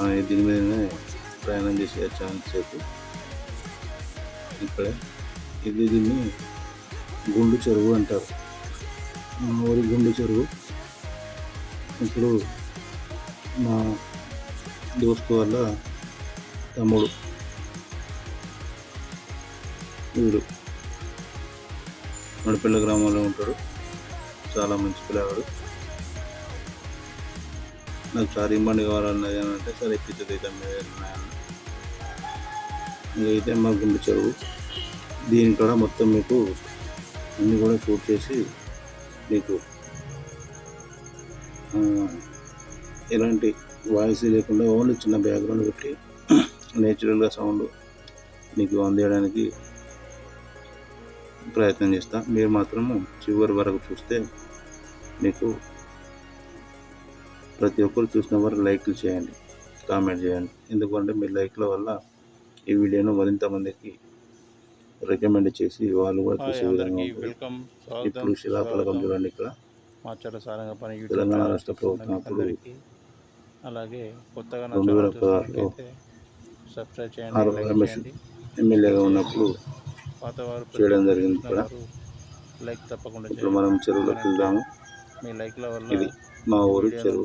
మనం దీని మీదనే ప్రయాణం చేసి వచ్చేంతసేపు ఇక్కడ ఇది దీన్ని గుండు చెరువు అంటారు. మా ఊరి గుండు చెరువు. ఇప్పుడు మా దోస్తు వల్ల తమ్ముడు. వీడు. నడిపిల్ల గ్రామంలో ఉంటాడు. చాలా మంచి పిల్లవాడు. నాకు చారీ బండి కావాలన్నది అని అంటే సరే ఎక్కించదు అయితే మా గుండె చెరువు. దీని కూడా మొత్తం మీకు అన్నీ కూడా షూట్ చేసి మీకు ఎలాంటి వాయిస్ లేకుండా ఓన్లీ చిన్న బ్యాక్గ్రౌండ్ పెట్టి నేచురల్గా సౌండ్ మీకు అందేయడానికి ప్రయత్నం చేస్తా. మీరు మాత్రము చివరి వరకు చూస్తే మీకు ప్రతి ఒక్కరు చూసిన వరకు లైక్లు చేయండి కామెంట్ చేయండి. ఎందుకంటే మీ లైక్ల వల్ల ఈ వీడియోను మరింత మందికి రికమెండ్ చేసి వాళ్ళు కూడా చూసే విధంగా ఇప్పుడు శిలాఫలకం. చూడండి ఇక్కడ. తెలంగాణ రాష్ట్ర ప్రభుత్వం అప్పుడు అలాగే కొత్తగా రెండు వేల పదహారులో ఆర్ రమేష్ ఎమ్మెల్యేగా ఉన్నప్పుడు వారు చేయడం జరిగింది ఇక్కడ. వారు లైక్ తప్పకుండా ఇప్పుడు మనం చెరువులోకి వెళ్దాము. మీ లైక్ల వల్ల ఇది మా ఊరి చెరువు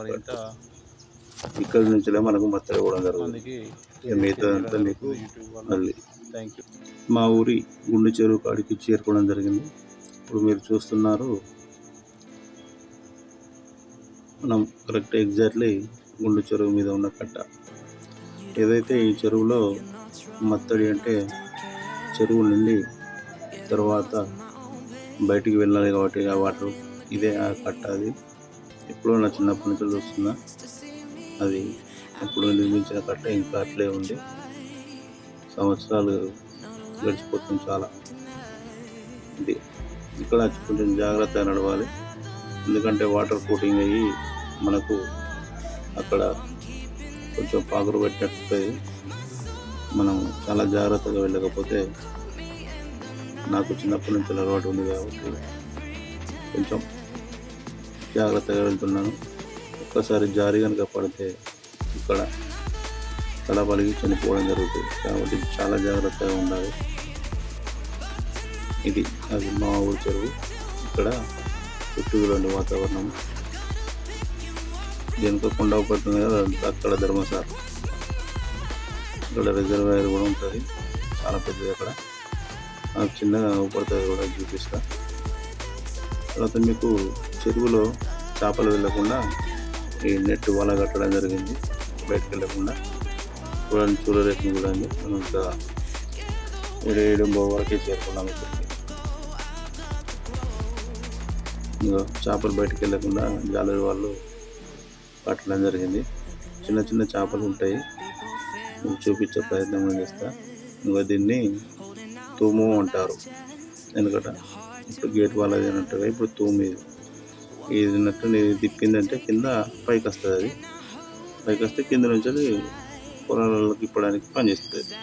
ఇక్కడ నుంచి మనకు మత్తడి ఇవ్వడం జరుగుతుంది. మిగతా అంతా మీకు మళ్ళీ మా ఊరి గుండె చెరువు కాడికి చేరుకోవడం జరిగింది. ఇప్పుడు మీరు చూస్తున్నారు. మనం కరెక్ట్ ఎగ్జాక్ట్లీ గుండు చెరువు మీద ఉన్న కట్ట. ఏదైతే ఈ చెరువులో మత్తడి అంటే చెరువు నుండి తర్వాత బయటికి వెళ్ళాలి కాబట్టి ఆ వాటర్ ఇదే ఆ కట్ట అది. ఎప్పుడో నా చిన్నప్పటి నుంచి చూస్తున్నా. అది ఎప్పుడు నిర్మించిన కట్ట ఇంకా అట్లే ఉంది సంవత్సరాలు గడిచిపోతుంది చాలా. ఇది ఇక్కడ కొంచెం జాగ్రత్తగా నడవాలి. ఎందుకంటే వాటర్ కోటింగ్ అయ్యి మనకు అక్కడ కొంచెం పాకురు పెట్టినట్టు మనం చాలా జాగ్రత్తగా వెళ్ళకపోతే నాకు చిన్నప్పటి నుంచి అలవాటు ఉంది కాబట్టి కొంచెం జాగ్రత్తగా వెళ్తున్నాను. ఒక్కసారి జారి కనుక పడితే ఇక్కడ తడబలిగి చనిపోవడం జరుగుతుంది. కాబట్టి చాలా జాగ్రత్తగా ఉండాలి. ఇది అది మా ఊరు చెరువు. ఇక్కడ చుట్టూలోని వాతావరణం. వెనుక కొండ పడుతుంది కదా అక్కడ ధర్మశాల. ఇక్కడ రిజర్వాయర్ కూడా ఉంటుంది. చాలా పెద్దది అక్కడ. చిన్నగా పడుతుంది కూడా చూపిస్తా. తర్వాత మీకు చెరువులో చేపలు వెళ్ళకుండా ఈ నెట్ వల కట్టడం జరిగింది. బయటకు వెళ్ళకుండా చూడండి చూడరేఖను చూడండి. మనం ఇంకా ఏడు ఏడు వరకే చేరుకున్నాం ఇక్కడికి. ఇంకా చేపలు బయటకు వెళ్ళకుండా జాలరి వాళ్ళు పట్టడం జరిగింది. చిన్న చిన్న చేపలు ఉంటాయి. చూపించే ప్రయత్నం చేస్తా. ఇంకా దీన్ని తూము అంటారు. ఎందుకంటే? ఇప్పుడు గేట్ వాళ్ళది అన్నట్టుగా ఇప్పుడు తూము ఇది ఉన్నట్టు నేను తిప్పిందంటే కింద పైకి వస్తుంది అది. పైకి వస్తే కింద నుంచి అది పొలాలలోకి ఇప్పడానికి పనిచేస్తుంది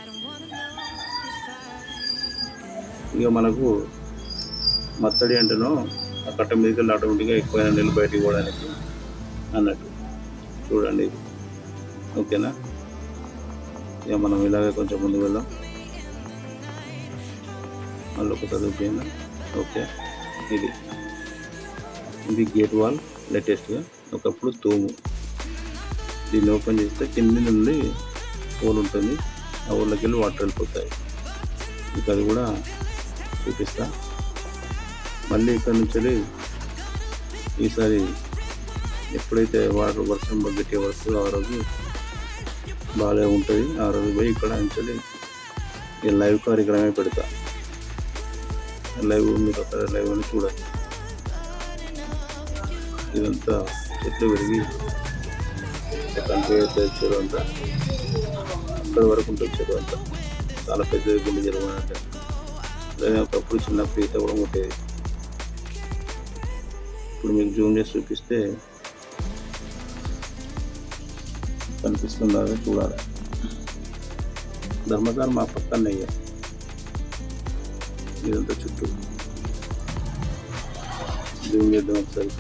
ఇక మనకు మత్తడి అంటేనో ఆ కట్ట మీదకి వెళ్ళి ఆటోమేటిక్గా ఎక్కువైన నీళ్ళు బయటికి పోవడానికి అన్నట్టు. చూడండి ఇది. ఓకేనా? ఇక మనం ఇలాగే కొంచెం ముందుకు వెళ్దాం. మళ్ళీ ఒక చదువుపోయిందా ఓకే. ఇది. ఇది గేట్ వాల్ లేటెస్ట్గా ఒకప్పుడు తూము. దీన్ని ఓపెన్ చేస్తే కింద నుండి హోల్ ఉంటుంది. ఆ ఊళ్ళకి వెళ్ళి వాటర్ వెళ్ళిపోతాయి. ఇంకా అది కూడా చూపిస్తా. మళ్ళీ ఇక్కడ నుంచి వెళ్ళి ఈసారి ఎప్పుడైతే వాటర్ వర్షం గట్టిగా వస్తుందో ఆ రోజు బాగా ఉంటుంది. ఆ రోజు పోయి ఇక్కడ నుంచి వెళ్ళి ఈ లైవ్ కార్యక్రమే పెడతా. లైవ్ మీరు అక్కడ లైవ్ అని చూడండి. ఇదంతా చెట్లు పెరిగి కంట్రీ అయితే చెరువు అంతా అక్కడ వరకు ఉంటుంది చెరువు అంతా. చాలా పెద్ద గుండె చెరువు అంటే అదే ఒకప్పుడు చిన్న ప్రీత కూడా కొట్టేది ఇప్పుడు మీకు జూమ్ చేసి చూపిస్తే కనిపిస్తుందా చూడాలి. ధర్మశాల మా పక్కనే అయ్యా. ఇదంతా చుట్టూ. జూమ్ చేద్దాం ఒకసారి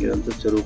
ఇదంతా చెరువు